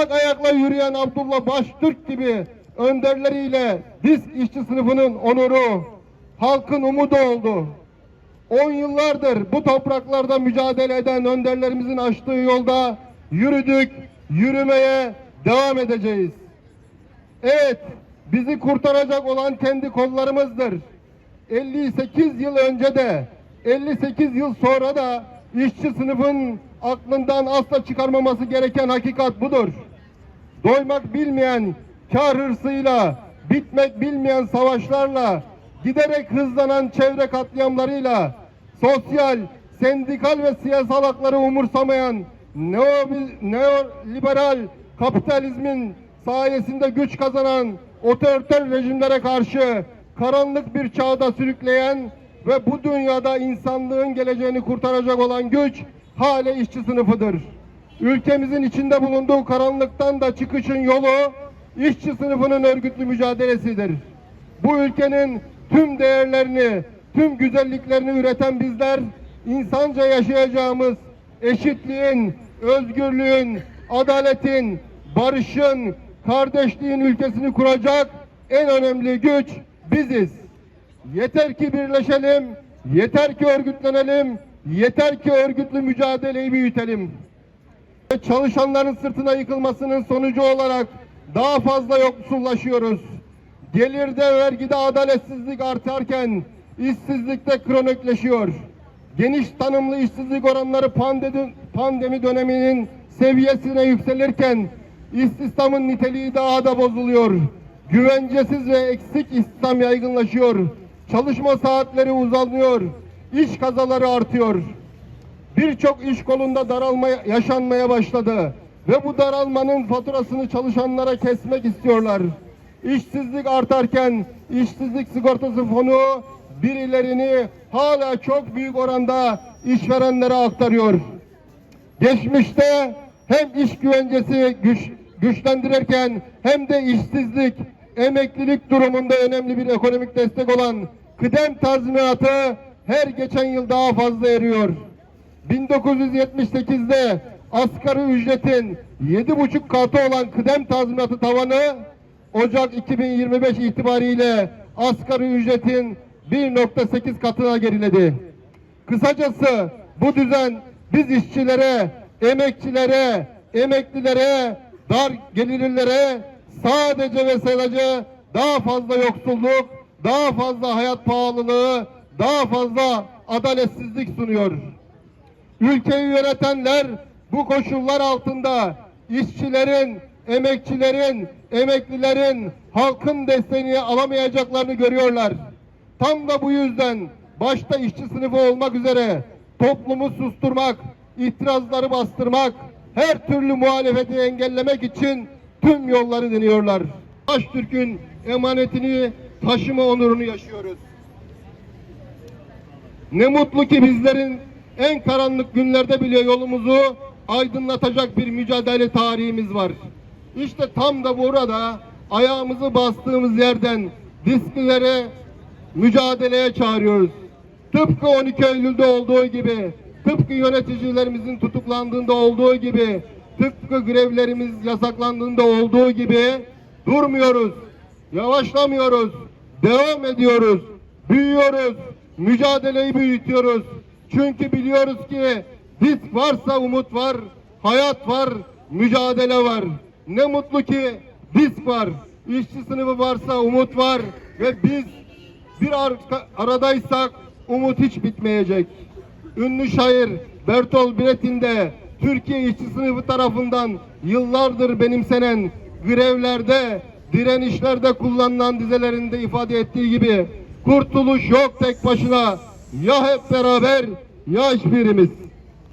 çıplak ayakla yürüyen Abdullah Baştürk gibi önderleriyle biz işçi sınıfının onuru, halkın umudu oldu. On yıllardır bu topraklarda mücadele eden önderlerimizin açtığı yolda yürüdük, yürümeye devam edeceğiz. Evet, bizi kurtaracak olan kendi kollarımızdır. 58 yıl önce de, 58 yıl sonra da işçi sınıfın aklından asla çıkarmaması gereken hakikat budur. Doymak bilmeyen kar hırsıyla, bitmek bilmeyen savaşlarla, giderek hızlanan çevre katliamlarıyla, sosyal, sendikal ve siyasal hakları umursamayan neo- neoliberal kapitalizmin sayesinde güç kazanan otoriter rejimlere karşı karanlık bir çağda sürükleyen ve bu dünyada insanlığın geleceğini kurtaracak olan güç hale işçi sınıfıdır. Ülkemizin içinde bulunduğu karanlıktan da çıkışın yolu işçi sınıfının örgütlü mücadelesidir. Bu ülkenin tüm değerlerini, tüm güzelliklerini üreten bizler insanca yaşayacağımız eşitliğin, özgürlüğün, adaletin, barışın, kardeşliğin ülkesini kuracak en önemli güç biziz. Yeter ki birleşelim, yeter ki örgütlenelim, yeter ki örgütlü mücadeleyi büyütelim. Çalışanların sırtına yıkılmasının sonucu olarak daha fazla yoksullaşıyoruz. Gelirde vergide adaletsizlik artarken işsizlikte kronikleşiyor. Geniş tanımlı işsizlik oranları pandemi, pandemi döneminin seviyesine yükselirken istihdamın niteliği daha da bozuluyor. Güvencesiz ve eksik istihdam yaygınlaşıyor. Çalışma saatleri uzanıyor. İş kazaları artıyor birçok iş kolunda daralma yaşanmaya başladı ve bu daralmanın faturasını çalışanlara kesmek istiyorlar. İşsizlik artarken işsizlik sigortası fonu birilerini hala çok büyük oranda işverenlere aktarıyor. Geçmişte hem iş güvencesi güç, güçlendirirken hem de işsizlik, emeklilik durumunda önemli bir ekonomik destek olan kıdem tazminatı her geçen yıl daha fazla eriyor. 1978'de asgari ücretin 7,5 katı olan kıdem tazminatı tavanı Ocak 2025 itibariyle asgari ücretin 1.8 katına geriledi. Kısacası bu düzen biz işçilere, emekçilere, emeklilere, dar gelirlilere sadece ve sadece daha fazla yoksulluk, daha fazla hayat pahalılığı, daha fazla adaletsizlik sunuyor. Ülkeyi yönetenler bu koşullar altında işçilerin, emekçilerin, emeklilerin, halkın desteğini alamayacaklarını görüyorlar. Tam da bu yüzden başta işçi sınıfı olmak üzere toplumu susturmak, itirazları bastırmak, her türlü muhalefeti engellemek için tüm yolları deniyorlar. Baştürk'ün emanetini taşıma onurunu yaşıyoruz. Ne mutlu ki bizlerin en karanlık günlerde bile yolumuzu aydınlatacak bir mücadele tarihimiz var. İşte tam da burada ayağımızı bastığımız yerden disklere mücadeleye çağırıyoruz. Tıpkı 12 Eylül'de olduğu gibi, tıpkı yöneticilerimizin tutuklandığında olduğu gibi, tıpkı grevlerimiz yasaklandığında olduğu gibi durmuyoruz, yavaşlamıyoruz, devam ediyoruz, büyüyoruz, mücadeleyi büyütüyoruz. Çünkü biliyoruz ki disk varsa umut var, hayat var, mücadele var. Ne mutlu ki disk var, işçi sınıfı varsa umut var ve biz bir arka- aradaysak umut hiç bitmeyecek. Ünlü şair Bertolt Brecht'in de Türkiye işçi sınıfı tarafından yıllardır benimsenen grevlerde, direnişlerde kullanılan dizelerinde ifade ettiği gibi kurtuluş yok tek başına ya hep beraber ya hiçbirimiz.